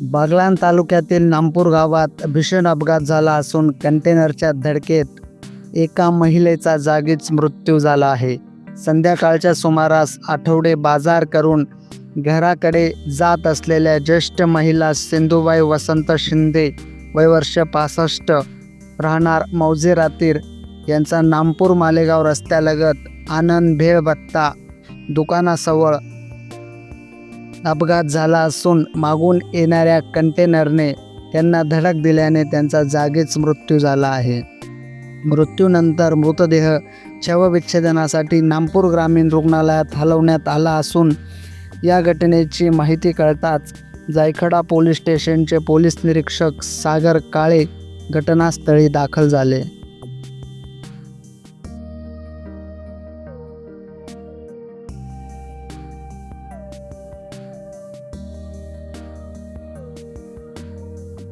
बागलाण तालुक्यातील नामपूर गावात भीषण अपघात झाला असून कंटेनरच्या धडकेत एका महिलेचा जागीच मृत्यू झाला आहे. संध्याकाळच्या सुमारास आठवडे बाजार करून घराकडे जात असलेल्या ज्येष्ठ महिला सिंधुबाई वसंत शिंदे वय वर्ष पासष्ट राहणार मौजे रातीर यांचा नामपूर मालेगाव रस्त्यालगत आनंद भेळ भत्ता अपघात झाला असून मागून येणाऱ्या कंटेनरने त्यांना धडक दिल्याने त्यांचा जागीच मृत्यू झाला आहे. मृत्यूनंतर मृतदेह शवविच्छेदनासाठी नामपूर ग्रामीण रुग्णालयात हलवण्यात आला असून या घटनेची माहिती कळताच जायखडा पोलीस स्टेशनचे पोलीस निरीक्षक सागर काळे घटनास्थळी दाखल झाले.